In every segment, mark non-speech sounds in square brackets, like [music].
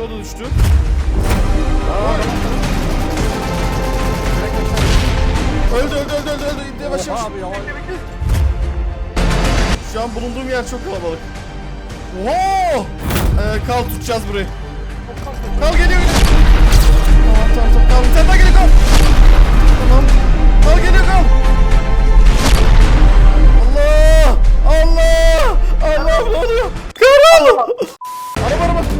o da düştü. Öldü öldü öldü öldü öldü. İndi yavaş yavaş. Abi. Şu an bulunduğum yer çok kalabalık. Oo! Ee, kal tutacağız burayı. Kal geliyor. Tamam tamam tamam. Kal bir tane daha geliyor kal. Tamam. Kal geliyor kal. Allah! Allah! Allah ne oluyor? Kal! Araba araba.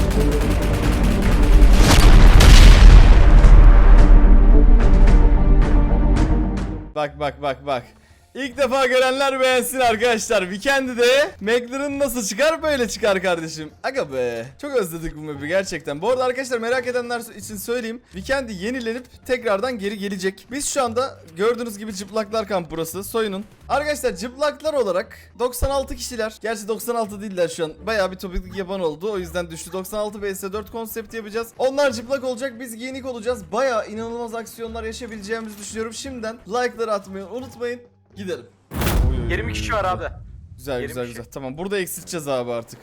Bak bak bak bak. İlk defa görenler beğensin arkadaşlar. Weekend'de McLaren nasıl çıkar böyle çıkar kardeşim. Aga be. Çok özledik bu map'i gerçekten. Bu arada arkadaşlar merak edenler için söyleyeyim. Weekend'i yenilenip tekrardan geri gelecek. Biz şu anda gördüğünüz gibi cıplaklar kamp burası. Soyunun. Arkadaşlar cıplaklar olarak 96 kişiler. Gerçi 96 değiller şu an. Bayağı bir topiklik yapan oldu. O yüzden düştü. 96 vs 4 konsept yapacağız. Onlar cıplak olacak. Biz giyinik olacağız. Bayağı inanılmaz aksiyonlar yaşayabileceğimizi düşünüyorum. Şimdiden like'ları atmayı unutmayın. Gidelim. 20 kişi var abi. Güzel güzel güzel. Tamam burada eksilteceğiz abi artık.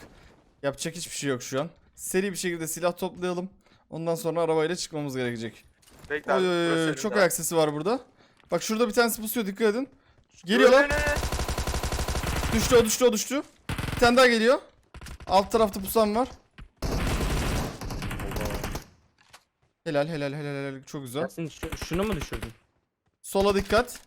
Yapacak hiçbir şey yok şu an. Seri bir şekilde silah toplayalım. Ondan sonra arabayla çıkmamız gerekecek. Bekle Oy abi. oy oy, oy, çok ayak sesi var burada. Bak şurada bir tanesi pusuyor dikkat edin. Geliyorlar. Düştü o düştü o düştü. Bir tane daha geliyor. Alt tarafta pusan var. Helal helal helal helal çok güzel. Yasin şu- şunu mu düşürdün? Sola dikkat.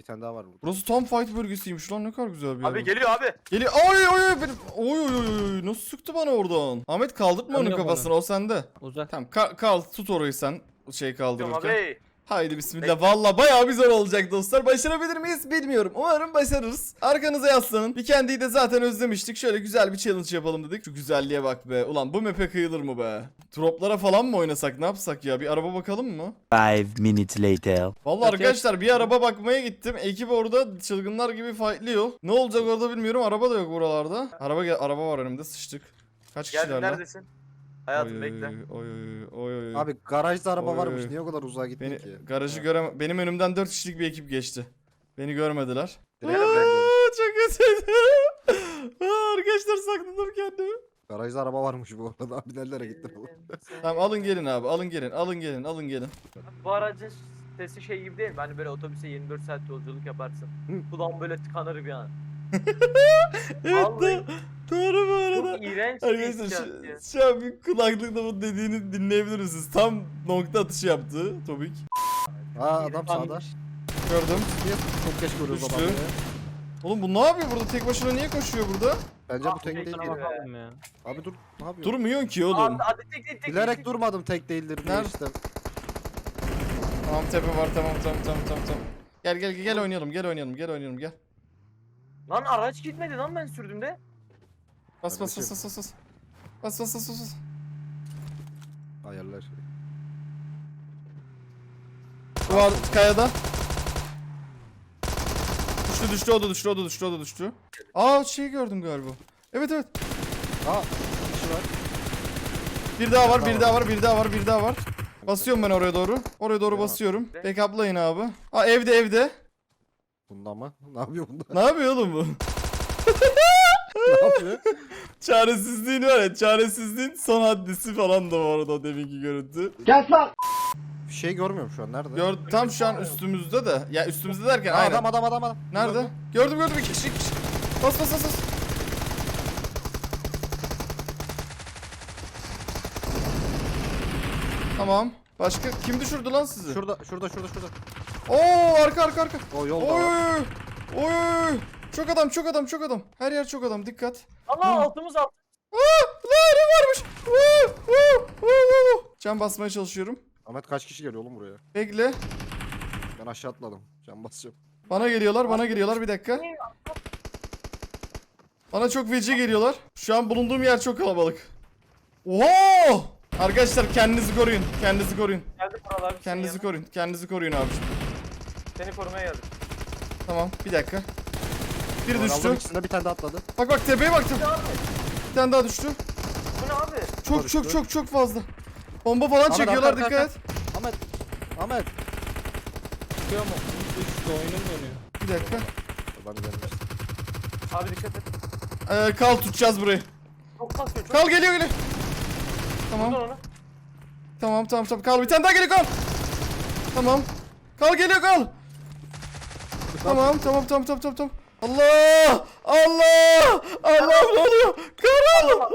Bir tane daha var burada. Burası tam fight bölgesiymiş lan ne kadar güzel bir yer. Abi bu. geliyor abi. Geliyor. Oy oy oy benim. Oy oy oy oy nasıl sıktı bana oradan. Ahmet kaldırtma onun Tanıyorum kafasını o sende. Uzak. Tamam ka- kal tut orayı sen şey Diyorum kaldırırken. abi. Haydi bismillah. Valla bayağı bir zor olacak dostlar. Başarabilir miyiz bilmiyorum. Umarım başarırız. Arkanıza yaslanın. Bir kendiyi de zaten özlemiştik. Şöyle güzel bir challenge yapalım dedik. Şu güzelliğe bak be. Ulan bu map'e kıyılır mı be? Droplara falan mı oynasak? Ne yapsak ya? Bir araba bakalım mı? Five minutes later. Vallahi Yok, arkadaşlar bir araba bakmaya gittim. Ekip orada çılgınlar gibi fightlıyor. Ne olacak orada bilmiyorum. Araba da yok buralarda. Araba araba var önümde sıçtık. Kaç Geldim kişiler lan? neredesin? Hayatım Oy, bekle. Oy oy oy oy. Abi garajda araba Oy. varmış. Niye o kadar uzağa gittin Beni ki? garajı görem benim önümden 4 kişilik bir ekip geçti. Beni görmediler. direkt Aa! çok kötüydü. [laughs] Aa, Arkadaşlar sakladım kendimi. Garajda araba varmış bu arada. Abi nerelere gitti bu? Tamam alın gelin abi. Alın gelin. Alın gelin. Alın gelin. Bu aracın sesi şey gibi değil mi? Hani böyle otobüse 24 saat yolculuk yaparsın. Kulağım böyle tıkanır bir an. [laughs] Evet Vallahi- iğrenç Arkadaşlar şu, şu an bir kulaklıkla bu dediğini dinleyebilir misiniz? Tam nokta atışı yaptı Tobik. Aa adam sağda. Gördüm. Çok geç görüyoruz Düştü. adamı? Oğlum bu ne yapıyor burada? Tek başına niye koşuyor burada? Bence bu tek değil. Bakalım ya. Abi dur. Ne yapıyorsun? Durmuyorsun ki oğlum. Abi, hadi tek tek tek. Bilerek tek. durmadım tek değildir Nerede? işte. Tamam tepe var tamam tamam tamam tamam tamam. Gel gel gel gel oynayalım gel oynayalım gel oynayalım gel. Lan araç gitmedi lan ben sürdüğümde. Bas bas bas bas bas bas. Bas bas bas bas. bas. Ayarlar. Duvar kayada. Düştü düştü o da düştü o da düştü o da düştü. Aa şey gördüm galiba. Evet evet. Aa bir kişi var. Bir daha var bir daha var bir daha var bir daha var. Basıyorum ben oraya doğru. Oraya doğru basıyorum. Backup'layın abi. Aa evde evde. Bunda mı? [laughs] Ne yapıyor bunda? Ne yapıyor oğlum bu? [laughs] [laughs] ne yapıyor? Çaresizliğin var ya çaresizliğin son haddisi falan da bu arada o deminki görüntü. Bir şey görmüyorum şu an. Nerede? Gör tam şu an üstümüzde de. Ya üstümüzde derken Aa, aynen. adam adam adam adam. Nerede? Gördüm gördüm iki kişi iki kişi. Bas bas bas bas. Tamam. Başka kim düşürdü lan sizi? Şurada şurada şurada şurada. Oo arka arka arka. O yolda Oy var. oy oy. Oy. Çok adam çok adam çok adam. Her yer çok adam dikkat. Allah Hı. altımız alt. Aa lan ne varmış. Can basmaya çalışıyorum. Ahmet kaç kişi geliyor oğlum buraya? Bekle. Ben aşağı atladım. Can basacağım. Bana geliyorlar bana geliyorlar bir dakika. Bana çok feci geliyorlar. Şu an bulunduğum yer çok kalabalık. Oho! Arkadaşlar kendinizi koruyun. Kendinizi koruyun. Buralar. senin Kendinizi koruyun. Kendinizi koruyun abiciğim. Seni korumaya geldim. Tamam bir dakika. Biri düştü. ikisinde bir tane daha atladı. Bak bak tepeye baktım. Bir tane daha düştü. Bu ne abi? Çok çok çok çok fazla. Bomba falan Ahmet, çekiyorlar arka, dikkat et. Ahmet. Ahmet. Çıkıyor mu? Düştü oyunum dönüyor. Bir dakika. Ben de gelmiştim. Abi dikkat et. Ee, kal tutacağız burayı. Çok kasıyor çok. Kal geliyor geliyor. Tamam. Vurdun onu. Tamam tamam tamam. Kal bir tane daha geliyor kal. Tamam. Kal geliyor kal. Tamam tamam tamam tamam tamam. Allah! Allah! Allah ne oluyor? Karol!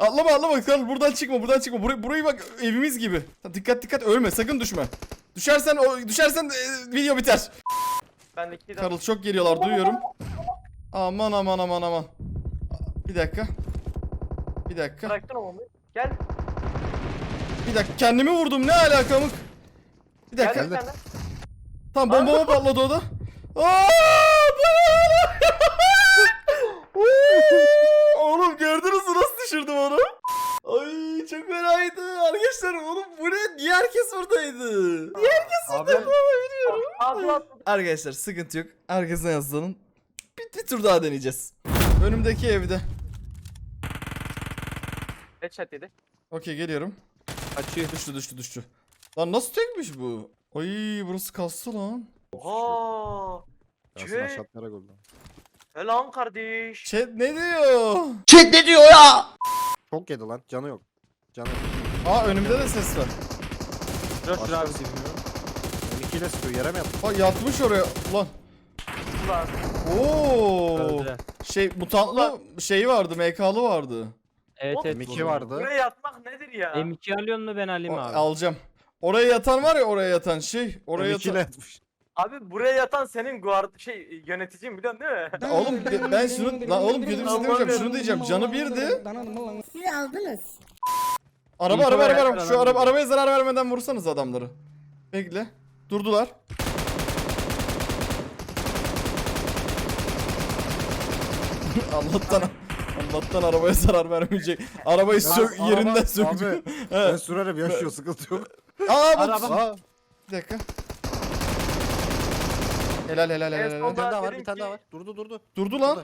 Atlama atlama Karol buradan çıkma buradan çıkma. Burayı, burayı bak evimiz gibi. Dikkat dikkat ölme sakın düşme. Düşersen o düşersen e, video biter. Ben de iki Karol çok geliyorlar duyuyorum. Aman aman aman aman. Bir dakika. Bir dakika. Bıraktın o bombayı. Gel. Bir dakika kendimi vurdum ne alakamı? Bir dakika. Gel bir tane. Tamam bombama patladı o da. [laughs] Aa? [laughs] Oğlum gördünüz mü nasıl düşürdüm onu? Ay çok fenaydı arkadaşlar oğlum bu ne? Niye herkes buradaydı? Niye herkes buradaydı? Bilmiyorum. Atladı. Arkadaşlar sıkıntı yok. Arkasına yaslanın. Bir, bir tur daha deneyeceğiz. Önümdeki evde. Headshot yedi. Okey geliyorum. Açıyor. Düştü düştü düştü. Lan nasıl tekmiş bu? Ay burası kastı lan. Oha. Yasin Şey- aşağı atlayarak öldü. Helal kardeş. Chat ne diyor? Çok yedi lan. Canı yok. Canı yok. Aa önümde de ses var. Şurada şurada abi. Bilmiyorum. M2 ile sıkıyor. Yere mi yattı? Aa yatmış oraya. Ulan. Ulan. Oo. Öldü. Şey mutantlı şeyi vardı, MK'lı vardı. Evet evet. M2 vurdum. vardı. Buraya yatmak nedir ya? M2 alıyor mu ben alayım O- abi? alacağım. Oraya yatan var ya oraya yatan şey. Oraya M2 ile yatan. yatmış. Abi buraya yatan senin guard şey yöneticin biliyorsun değil mi? Ya Oğlum ben şunu lan oğlum şey demeyeceğim. Şunu diyeceğim. Canı birdi. Siz aldınız. Araba araba araba. araba. Şu araba arabaya zarar vermeden vursanız adamları. Bekle. Durdular. [laughs] Allah'tan Allah'tan arabaya zarar vermeyecek. Arabayı sök araba- yerinden söktü. Abi, He. Ben sürerim yaşıyor sıkıntı yok. Aa bak. Araba- Aa, Bir dakika. Helal helal helal En helal. bir tane daha var bir tane daha var. Durdu durdu. Durdu lan.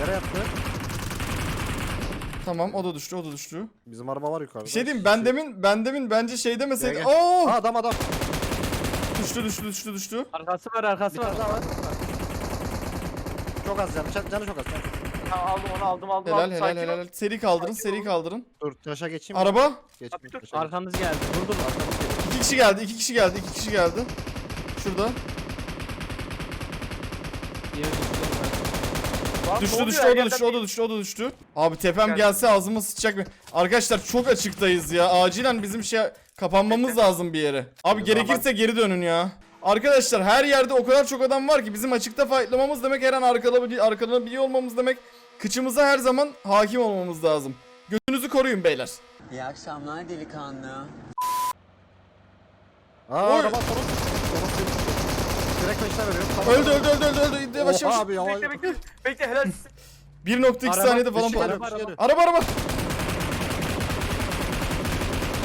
Yere yattı. Tamam o da düştü o da düştü. Bizim araba var yukarıda. Bir şey diyeyim ben demin ben demin bence şey demeseydi. Gel, gel. Oo! Aa, adam adam. Düştü düştü düştü düştü. Arkası var arkası Bir var. tane daha var. Çok az canı. Can- Canı çok az. Tamam aldım onu aldım aldım Helal aldım. helal Sakin ol. helal. Seri kaldırın Sakin seri olun. kaldırın. Dur taşa geçeyim. Araba. Geç. Abi dur. taşa geç. Arkanız geldi. Vurdum arkamız geldi. İki kişi geldi iki kişi geldi iki kişi geldi. Şurada. Lan Düştü düştü o da düştü o da düştü o da düştü. Abi tepem Geldi. gelse ağzıma sıçacak mı? Arkadaşlar çok açıktayız ya. Acilen bizim şey kapanmamız lazım bir yere. Abi gerekirse geri dönün ya. Arkadaşlar her yerde o kadar çok adam var ki bizim açıkta fightlamamız demek her an arkalanabiliyor olmamız demek. Kıçımıza her zaman hakim olmamız lazım. Götünüzü koruyun beyler. İyi akşamlar delikanlı. Aa Oy. araba Toros. Direkt peşine veriyor. Tamam. Öldü öldü öldü öldü öldü. Yavaş Oha yavaş. abi yavaş. Bekle bekle. Bekle helal. 1.2 [laughs] Araba, saniyede falan Peşine patladı. geliyor, peşine Araba araba.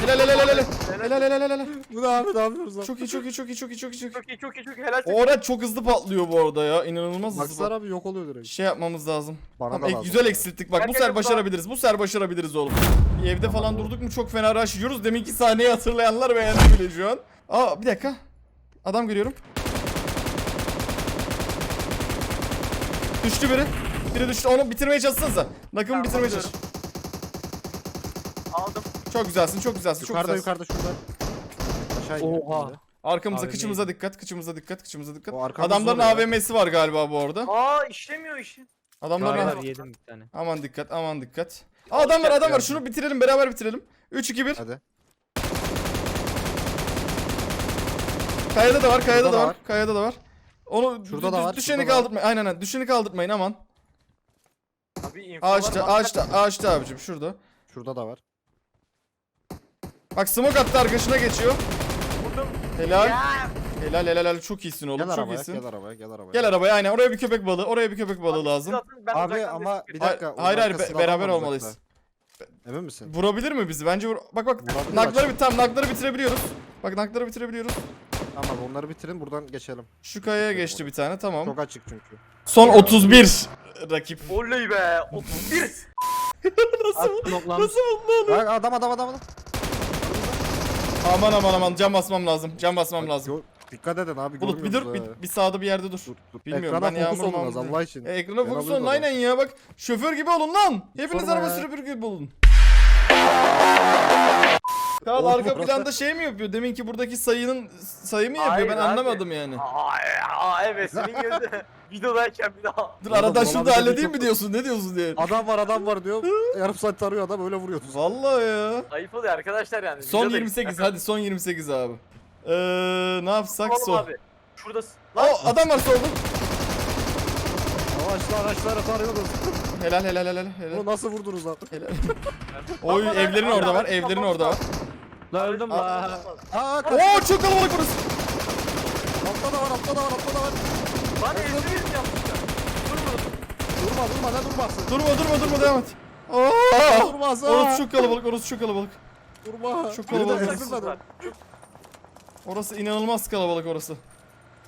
Helal helal helal helal. Helal helal helal helal. Bu ne abi ne yapıyoruz lan? Çok iyi çok iyi çok iyi çok iyi çok iyi çok iyi. Çok iyi çok iyi helal. O araç çok hızlı patlıyor bu arada ya. İnanılmaz hızlı. Baksana pat- abi yok oluyor direkt. Şey yapmamız lazım. Bana Tamam, da ek- lazım. güzel eksilttik. Bak bu Herkes sefer başarabiliriz. Bu sefer başarabiliriz oğlum. Bir evde falan durduk mu çok fena rush yiyoruz. Deminki sahneyi hatırlayanlar beğendi bile şu an. Aa bir dakika. Adam görüyorum. Düştü biri. Biri düştü. Onu bitirmeye çalışsanıza. Nakımı Tamam, bitirmeye çalış. Aldım. Çok güzelsin, çok güzelsin, çok Yukarıda güzelsin. yukarıda şurada. Aşağı iniyor. Oha. Arkamıza, AVM. kıçımıza dikkat, kıçımıza dikkat, kıçımıza dikkat. O Adamların ya. AVM'si var galiba bu arada. Aa işlemiyor işi. Adamların Var yedim bir tane. Aman dikkat, aman dikkat. Aa, adam var, adam var. Şunu bitirelim, beraber bitirelim. 3 2 1. Hadi. Kayada da var, kayada da da var. var. Kayada da var. Onu Şurada da var, Düşeni şurada da var. kaldırmayın. Aynen aynen. Düşeni kaldırmayın aman. Abi infolar Ağaçta, ağaçta, ağaçta abicim şurada. Şurada da var. Bak smoke attı arkadaşına geçiyor. Vurdum. Helal. Ya. Helal helal helal. Çok iyisin oğlum. Gel çok arabaya, iyisin. gel arabaya, gel arabaya. Gel arabaya aynen. Oraya bir köpek balığı. Oraya bir köpek balığı Abi, lazım. ben Abi uzaktan ama destek bir veriyorum. dakika. Hayır, hayır, arkasında be- adam beraber var olmalıyız. uzakta. Emin misin? Vurabilir mi bizi? Bence vur. Bak bak. Vurabilir Nakları bir tam nakları bitirebiliyoruz. Bak nakları bitirebiliyoruz. Tamam onları bitirin buradan geçelim. Şu kayaya geçti bir tane tamam. Çok açık çünkü. Son 31 rakip. Oley be. 31. [laughs] nasıl Noklanmış. nasıl mutlu Bak adam adam adam adam. Aman aman aman cam basmam lazım. Cam basmam lazım. Gör- Dikkat edin abi Bulut bir dur görmüyoruz bir, ha. bir sağda bir yerde dur. Dur, dur. Bilmiyorum, Ekrana ben fokus yağmur olun az mağmur- Allah için. E, ekrana Ben fokus olun aynen ya bak. Şoför gibi olun lan. Hepiniz sorma araba ya. sürüp gibi olun. Kral Oğlum arka burası- planda şey mi yapıyor? Deminki buradaki sayının sayı mı yapıyor? Hayır ben abi. anlamadım yani. Ay, ay evet senin gözü. [laughs] Videodayken bir daha. Dur Oğlum, bu şunu da halledeyim çok- mi diyorsun? Ne diyorsun diye. Adam var adam var diyor. [laughs] Yarım saat tarıyor adam öyle vuruyorsunuz. Vallahi ya. Ayıp oluyor arkadaşlar yani. Son videodayız. 28 [laughs] hadi son 28 abi. Eee ne yapsak Oğlum son. abi. Şurada. Aa adam var solda. Araçlar araçları tarıyoruz. Helal helal helal helal. Bunu nasıl vurdunuz lan? helal. Oy evlerin orada var. Evlerin orada var. La öldüm la. Aa kaç. Oo çok kalabalık burası. Altta da var altta da var altta da var. Lan ezdi mi yapmışlar? Durma durma ne durması. Durma durma durma devam et. Aa! Durmaz ha. Orası çok kalabalık orası çok kalabalık. Durma. Çok kalabalık. Orası inanılmaz kalabalık orası.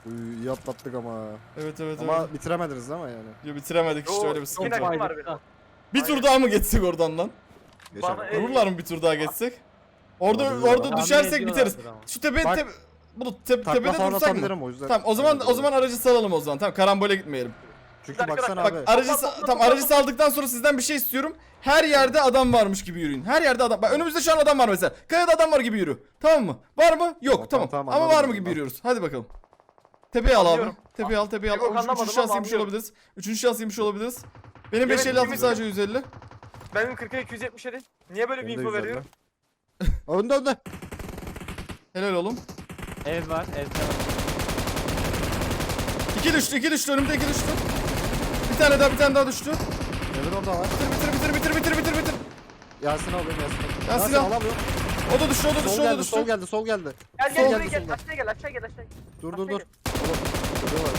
Uy, iyi atlattık ama. Evet evet Ama evet. bitiremediniz değil mi yani? Yo, bitiremedik işte öyle bir sıkıntı var. Bir tur daha mı geçsek oradan lan? Vururlar mı bir tur daha geçsek? Orada Olabilir orada düşersek biteriz. Ama. Şu tepe Bak- tepe Bulut te, Takla tepede falan dursak mı? atabilirim o yüzden. Tamam o zaman o zaman aracı salalım o zaman. Tamam karambole gitmeyelim. Çünkü baksana Bak abi. aracı sa- topla, tam topla, aracı saldıktan sonra sizden bir şey istiyorum. Her yerde adam varmış gibi yürüyün. Her yerde adam. Bak önümüzde şu an adam var mesela. Kayada adam var gibi yürü. Tamam mı? Var mı? Yok. Tamam, Tamam. tamam, Ama anladım, var mı gibi yürüyoruz. Hadi bakalım. Tepeye al abi. Anlıyorum. Tepeye al, tepeye al. Yok, Üç- anlamadım Üçüncü ama yemiş anlıyorum. olabiliriz. Üçüncü şahıs yemiş olabiliriz. Benim Evet, 556 yemin sadece 150. Benim 40'a 277. Niye böyle bir Benim de info güzel veriyor? [laughs] Önde önde. Helal oğlum. Ev var evde var. İki düştü, iki düştü. Önümde iki düştü. Bir tane daha, bir tane daha düştü. Evin orada var. Bitir, bitir, bitir, bitir, bitir, bitir, bitir. Yasin alayım Yasin. Yasin al. alamıyorum. O da düştü, o da düştü, Sol o da geldi sol düştü. geldi sol geldi. Gel Sol gel geldi, buraya gel. sol geldi. Aşağı gel aşağı gel aşağı. Dur dur Aşağı dur. gel. Oğlum. Görüyorlar.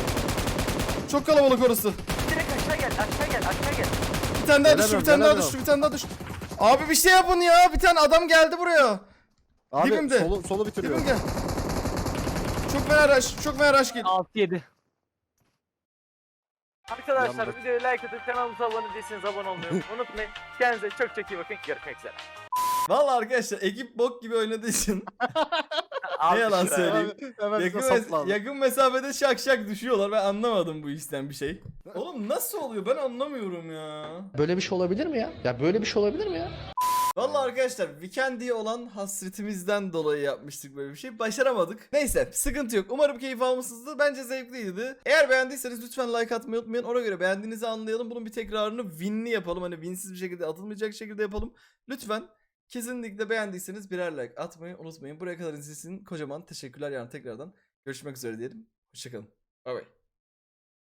Çok kalabalık orası. Direkt aşağı gel aşağı gel aşağı gel. Bir tane daha düştü, bir Gelemiyorum, tane daha gelemiyorum. düştü, bir tane daha düştü. Abi bir şey yapın ya. Bir tane adam geldi buraya. Abi Dibimde. solu, solu bitiriyor. Dibim gel. Çok fena rush, çok fena rush gel. 6 7. Arkadaşlar Yandık. videoyu like atıp kanalımıza abone değilseniz abone olmayı unutmayın. Kendinize çok çok iyi bakın. Görüşmek üzere. Vallahi arkadaşlar ekip bok gibi oynadığı için [laughs] ne yalan söyleyeyim. Yakın, mes- yakın mesafede şak şak düşüyorlar. Ben anlamadım bu işten bir şey. Oğlum nasıl oluyor? Ben anlamıyorum ya. Böyle bir şey olabilir mi ya? Ya böyle bir şey olabilir mi ya? Vallahi arkadaşlar Weekend'e olan hasretimizden dolayı yapmıştık böyle bir şey. Başaramadık. Neyse sıkıntı yok. Umarım keyif almışsınızdır. Bence zevkliydi. Eğer beğendiyseniz lütfen like atmayı unutmayın. Ona göre beğendiğinizi anlayalım. Bunun bir tekrarını winli yapalım. Hani winsiz bir şekilde atılmayacak şekilde yapalım. Lütfen kesinlikle beğendiyseniz birer like atmayı unutmayın. Buraya kadar izlediğiniz için kocaman teşekkürler yani tekrardan. Görüşmek üzere diyelim. Hoşçakalın. Bay bay.